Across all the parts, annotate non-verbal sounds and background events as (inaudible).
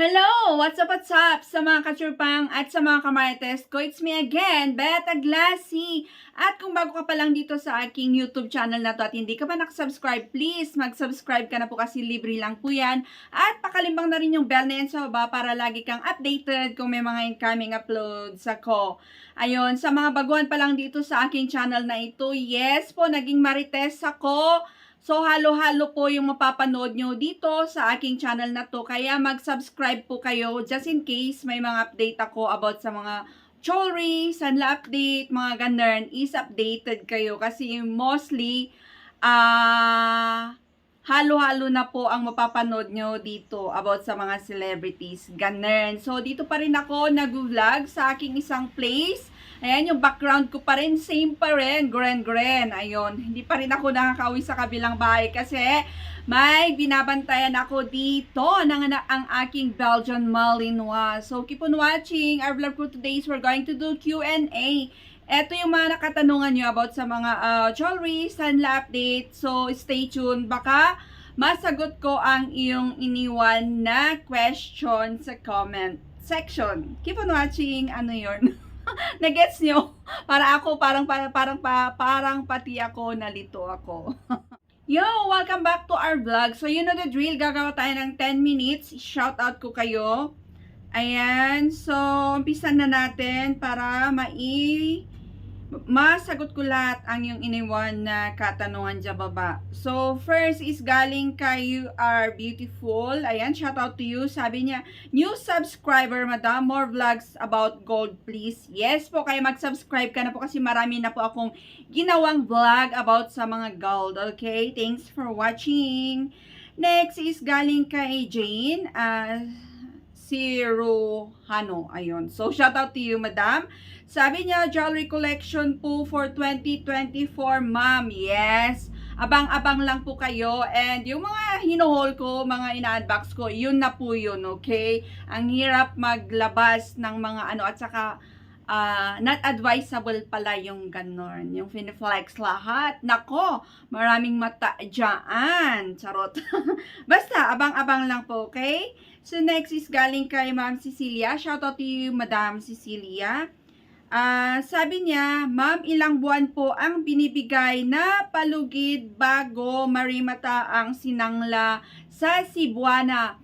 Hello! What's up, what's up sa mga kachurpang at sa mga kamarites ko? It's me again, Beta Glassy. At kung bago ka pa lang dito sa aking YouTube channel na to at hindi ka pa nakasubscribe, please mag-subscribe ka na po kasi libre lang po yan. At pakalimbang na rin yung bell na yan sa baba para lagi kang updated kung may mga incoming uploads ako. Ayun, sa mga baguhan pa lang dito sa aking channel na ito, yes po, naging marites ako. So, halo-halo po yung mapapanood nyo dito sa aking channel na to. Kaya mag-subscribe po kayo just in case may mga update ako about sa mga jewelry, sanla update, mga ganun, is updated kayo. Kasi mostly, ah, halo-halo na po ang mapapanood nyo dito about sa mga celebrities. Ganun. So, dito pa rin ako nag-vlog sa aking isang place. Ayan, yung background ko pa rin, same pa rin, gren-gren. Ayun, hindi pa rin ako nakakauwi sa kabilang bahay kasi may binabantayan ako dito ng ang aking Belgian Malinois. So, keep on watching. Our vlog for today we're going to do Q&A. Ito yung mga nakatanungan nyo about sa mga uh, jewelry, sanla update. So, stay tuned. Baka masagot ko ang iyong iniwan na question sa comment section. Keep on watching. Ano yun? (laughs) (laughs) Nagets nyo? Para ako, parang, parang, parang, pa, parang pati ako, nalito ako. (laughs) Yo, welcome back to our vlog. So, you know the drill. Gagawa tayo ng 10 minutes. Shout out ko kayo. Ayan. So, umpisa na natin para mai masagot ko lahat ang yung iniwan na katanungan dyan baba. So, first is galing kay You Are Beautiful. Ayan, shout out to you. Sabi niya, new subscriber, madam, more vlogs about gold, please. Yes po, kaya mag-subscribe ka na po kasi marami na po akong ginawang vlog about sa mga gold. Okay, thanks for watching. Next is galing kay Jane. Uh, si Rohano. Ayun. So, shout out to you, madam. Sabi niya, jewelry collection po for 2024, ma'am. Yes. Abang-abang lang po kayo. And yung mga hinuhol ko, mga ina-unbox ko, yun na po yun, okay? Ang hirap maglabas ng mga ano, at saka uh, not advisable pala yung ganon. Yung finiflex lahat. Nako, maraming mata dyan. Charot. (laughs) Basta, abang-abang lang po, okay? So, next is galing kay Ma'am Cecilia. Shout out to you, Madam Cecilia. Ah, sabi niya, ma'am, ilang buwan po ang binibigay na palugid bago marimata ang sinangla sa Cebuana.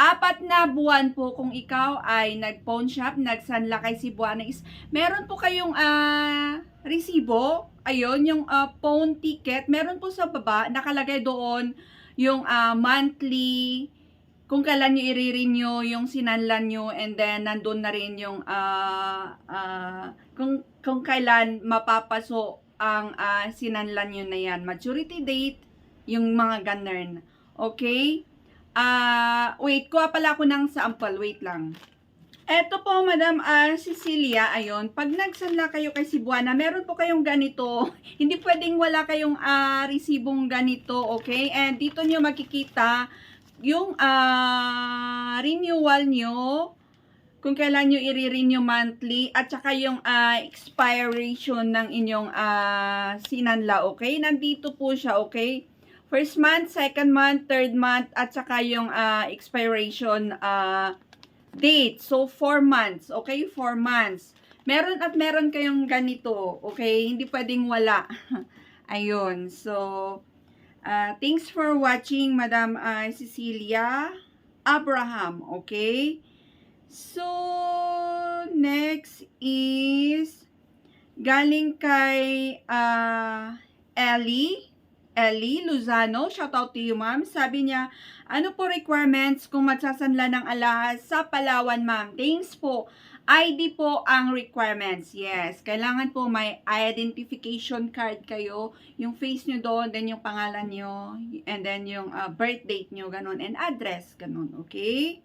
Apat na buwan po kung ikaw ay nag-pawn shop, nagsanla kay Cebuana is meron po kayong ah, resibo. Ayun, yung ah, pawn ticket. Meron po sa baba, nakalagay doon yung ah, monthly kung kailan nyo i-renew yung sinanlan nyo and then nandun na rin yung uh, uh, kung, kung kailan mapapaso ang uh, sinanlan nyo na yan. Maturity date, yung mga ganern. Okay? Uh, wait, kuha pala ako ng sample. Wait lang. Eto po, Madam uh, Cecilia, ayun, pag nagsanla kayo kay Cebuana, meron po kayong ganito. (laughs) Hindi pwedeng wala kayong uh, resibong ganito, okay? And dito nyo makikita yung uh, renewal nyo, kung kailan nyo i-renew monthly, at saka yung uh, expiration ng inyong uh, sinanla, okay? Nandito po siya, okay? First month, second month, third month, at saka yung uh, expiration uh, date. So, 4 months, okay? 4 months. Meron at meron kayong ganito, okay? Hindi pwedeng wala. (laughs) Ayun, so, Uh, thanks for watching, Madam uh, Cecilia Abraham. Okay? So, next is galing kay uh, Ellie. Ellie Luzano. Shout out to you, ma'am. Sabi niya, ano po requirements kung magsasanla ng alahas sa Palawan, ma'am? Thanks po. ID po ang requirements. Yes, kailangan po may identification card kayo, yung face nyo doon, then yung pangalan nyo, and then yung uh, birth date nyo, ganun, and address, ganun, okay?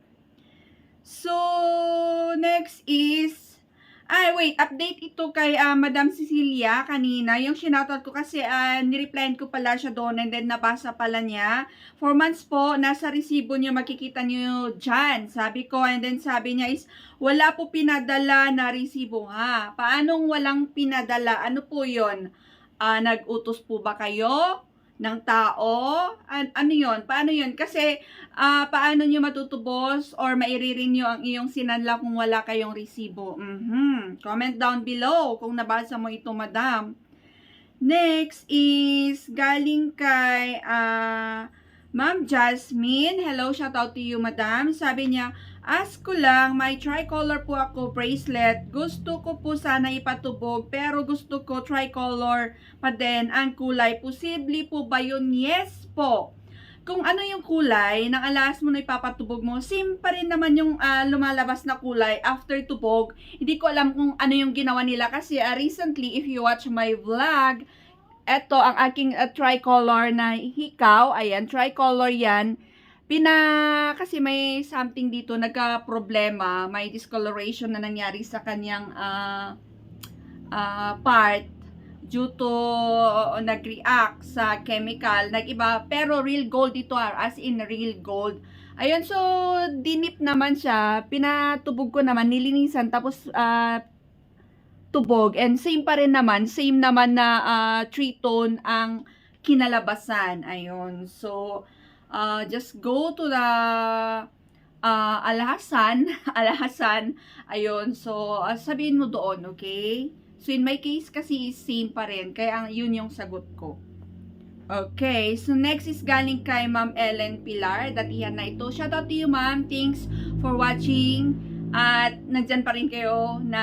So, next is, ay, wait, update ito kay uh, Madam Cecilia kanina. Yung sinoutout ko kasi uh, nireplyan ko pala siya doon and then nabasa pala niya. 4 months po, nasa resibo niyo, makikita niyo dyan. Sabi ko, and then sabi niya is, wala po pinadala na resibo ha. Paanong walang pinadala? Ano po yon? Uh, nag-utos po ba kayo? Ng tao? An- ano yon Paano yon Kasi, ah, paano nyo matutubos or maire-renew ang iyong sinanla kung wala kayong resibo? Mhm. Comment down below kung nabasa mo ito, madam. Next is galing kay ah, Ma'am Jasmine. Hello, shout out to you, madam. Sabi niya, ask ko lang, may tricolor po ako bracelet. Gusto ko po sana ipatubog, pero gusto ko tricolor pa din ang kulay. Posible po ba yun? Yes po. Kung ano yung kulay ng alas mo na ipapatubog mo, same pa rin naman yung ah, lumalabas na kulay after tubog. Hindi ko alam kung ano yung ginawa nila kasi ah, recently, if you watch my vlog, eto ang aking uh, tricolor na hikaw. Ayan, tricolor yan. Pina, kasi may something dito, nagka-problema, may discoloration na nangyari sa kanyang ah, ah, part due to uh, nag-react sa chemical, nag-iba, pero real gold ito, ah, as in real gold. Ayun, so, dinip naman siya, pinatubog ko naman, nilinisan, tapos, ah, tubog, and same pa rin naman, same naman na ah, three tone ang kinalabasan. Ayun, so, ah, just go to the ah, Alhasan, (laughs) Alhasan, ayun, so, ah, sabihin mo doon, okay? So, in my case kasi, same pa rin, kaya yun yung sagot ko. Okay, so next is galing kay Ma'am Ellen Pilar. Datihan na ito. Shout out to you, Ma'am. Thanks for watching. At nandyan pa rin kayo na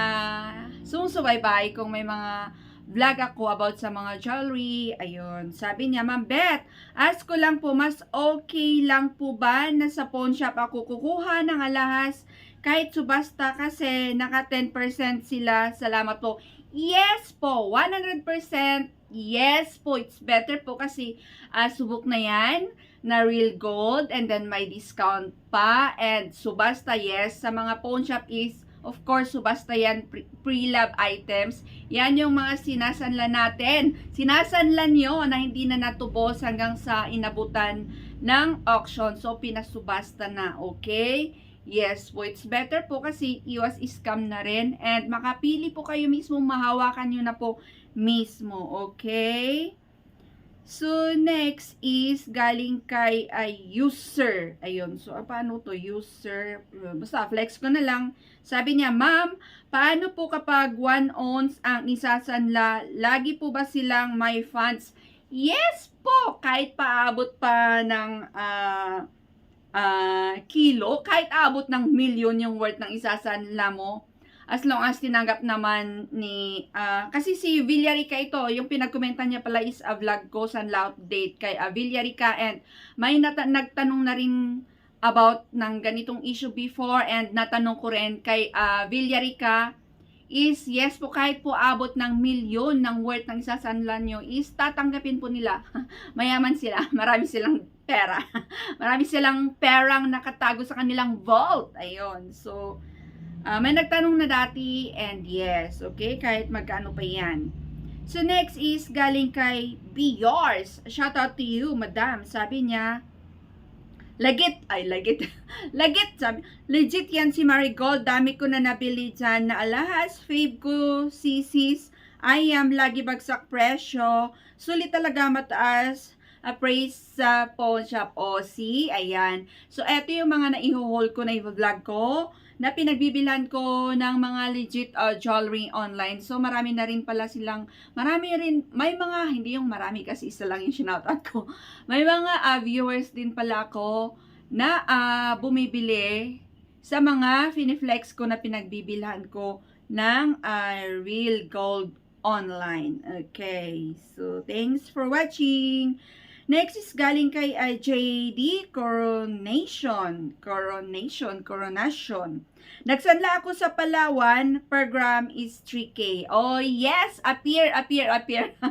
sumusubaybay kung may mga vlog ako about sa mga jewelry. Ayun. Sabi niya, Ma'am Beth, ask ko lang po, mas okay lang po ba na sa pawn shop ako kukuha ng alahas kahit subasta kasi naka 10% sila. Salamat po. Yes po, 100% yes po. It's better po kasi ah, subok na yan na real gold and then may discount pa and subasta yes sa mga pawn shop is of course subasta yan pre- pre-love items. Yan yung mga sinasanla natin. Sinasanla nyo na hindi na natubos hanggang sa inabutan ng auction. So pinasubasta na okay? Yes po, it's better po kasi iwas scam na rin. And makapili po kayo mismo, mahawakan nyo na po mismo, okay? So, next is galing kay ay user. Ayun, so ah, paano to user? Basta flex ko na lang. Sabi niya, ma'am, paano po kapag 1 ounce ang isasanla? Lagi po ba silang may funds? Yes po, kahit paabot pa ng ah ah, kilo, kahit abot ng milyon yung worth ng isasanla mo, as long as tinanggap naman ni, ah, kasi si Villarica ito, yung pinagkomenta niya pala is a vlog ko, sanla update kay uh, Villarica and may nata- nagtanong na rin about ng ganitong issue before and natanong ko rin kay uh, Villarica is yes po kahit po abot ng milyon ng worth ng isasanla nyo is tatanggapin po nila. (laughs) Mayaman sila, (laughs) marami silang pera. (laughs) marami silang perang nakatago sa kanilang vault. Ayun. So, ah, may nagtanong na dati and yes, okay, kahit magkano pa yan. So, next is galing kay Be Yours. Shout out to you, madam. Sabi niya, Lagit, ay lagit, lagit, (laughs) sabi, legit yan si Marigold, dami ko na nabili dyan na alahas, fave ko, sisis, I am lagi bagsak presyo, sulit talaga mataas, appraise sa pawn shop, o see, ayan. So, eto yung mga naihuhol ko na i-vlog ko, na pinagbibilhan ko ng mga legit uh, jewelry online. So, marami na rin pala silang, marami rin, may mga, hindi yung marami kasi isa lang yung shoutout ko. (laughs) May mga uh, viewers din pala ako na uh, bumibili sa mga finiflex ko na pinagbibilhan ko ng uh, real gold online. Okay. So, thanks for watching. Next is galing kay uh, JD Coronation. Coronation. Coronation. Nagsanla ako sa Palawan. Per gram is 3K. Oh, yes! Appear, appear, appear. (laughs)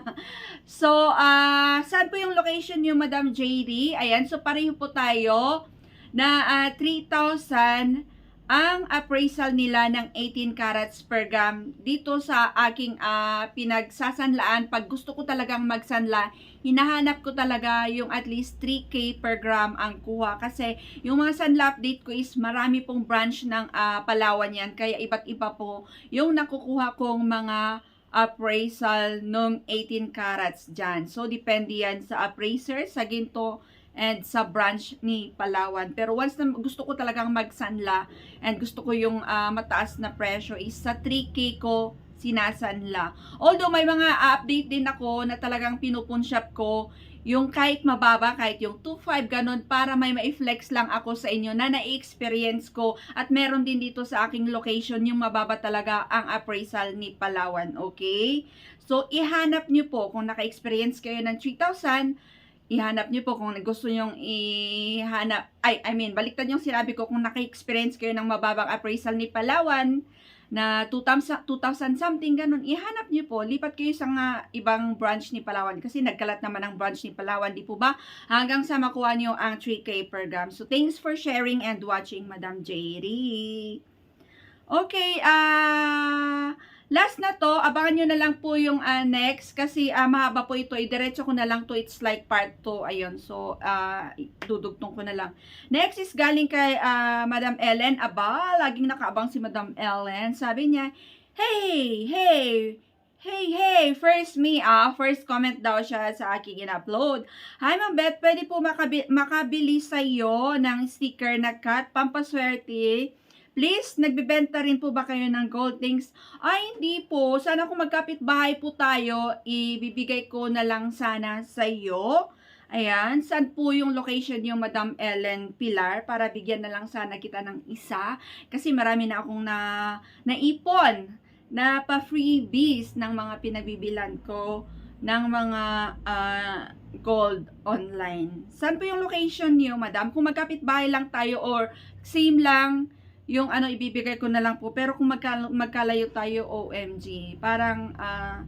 so, ah saan po yung location niyo, Madam JD? Ayan, so pareho po tayo na ah, 3,000 ang appraisal nila ng 18 carats per gram dito sa aking ah, pinagsasanlaan. Pag gusto ko talagang magsanla, hinahanap ko talaga yung at least 3K per gram ang kuha. Kasi yung mga sanla update ko is marami pong branch ng ah, Palawan yan. Kaya iba't iba po yung nakukuha kong mga appraisal nung 18 carats dyan. So, depende yan sa appraiser, sa ginto, and sa branch ni Palawan. Pero once na gusto ko talagang magsanla and gusto ko yung ah, mataas na presyo is sa 3K ko sinasanla. Although may mga update din ako na talagang pinupunshop ko yung kahit mababa, kahit yung 2.5 ganun, para may ma-flex lang ako sa inyo na na-experience ko at meron din dito sa aking location yung mababa talaga ang appraisal ni Palawan, okay? So, ihanap nyo po kung naka-experience kayo ng 3,000, ihanap nyo po kung gusto nyong ihanap, ay, I mean, baliktad yung sinabi ko, kung naka-experience kayo ng mababang appraisal ni Palawan, na 2,000 2,000 something, ganun, ihanap nyo po, lipat kayo sa nga ibang branch ni Palawan, kasi nagkalat naman ang branch ni Palawan, di po ba? Hanggang sa makuha nyo ang 3K per gram. So, thanks for sharing and watching, Madam Jerry. Okay, ah... Last na to, abangan nyo na lang po yung ah, next kasi ah, mahaba po ito. Idiretso ko na lang to. It's like part 2. Ayun. So, ah, dudugtong ko na lang. Next is galing kay ah, Madam Ellen. Aba, laging nakaabang si Madam Ellen. Sabi niya, Hey, hey, hey, hey, first me, ah, first comment daw siya sa aking in-upload. Hi, Ma'am Beth, pwede po makabi makabili sa'yo ng sticker na cut, pampaswerte. Please, nagbibenta rin po ba kayo ng gold things? Ay, hindi po. Sana kung magkapit-bahay po tayo, ibibigay ko na lang sana sa iyo. Ayan, saan po yung location yung Madam Ellen Pilar para bigyan na lang sana kita ng isa. Kasi marami na akong na, naipon na pa-freebies ng mga pinabibilan ko ng mga ah, gold online. Saan po yung location niyo, madam? Kung magkapit-bahay lang tayo or same lang, yung ano ibibigay ko na lang po. Pero kung magka, magkalayo tayo, OMG, parang ah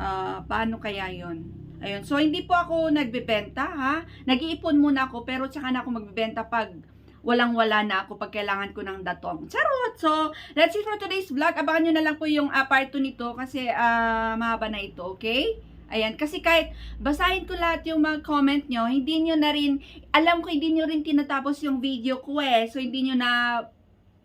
ah, paano kaya yon Ayun. So, hindi po ako nagbebenta, ha? Nag-iipon muna ako, pero tsaka na ako magbebenta pag walang-wala na ako pag kailangan ko ng datong. Charot! So, that's it for today's vlog. Abangan nyo na lang po yung uh, part 2 nito kasi ah, mahaba na ito, okay? Ayan, kasi kahit basahin ko lahat yung mga comment nyo, hindi nyo na rin, alam ko hindi nyo rin tinatapos yung video ko eh. So, hindi nyo na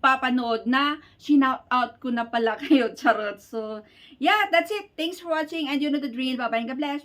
papanood na shinout out ko na pala (laughs) kayo, charot. So, yeah, that's it. Thanks for watching and you know the drill. Bye-bye and God bless.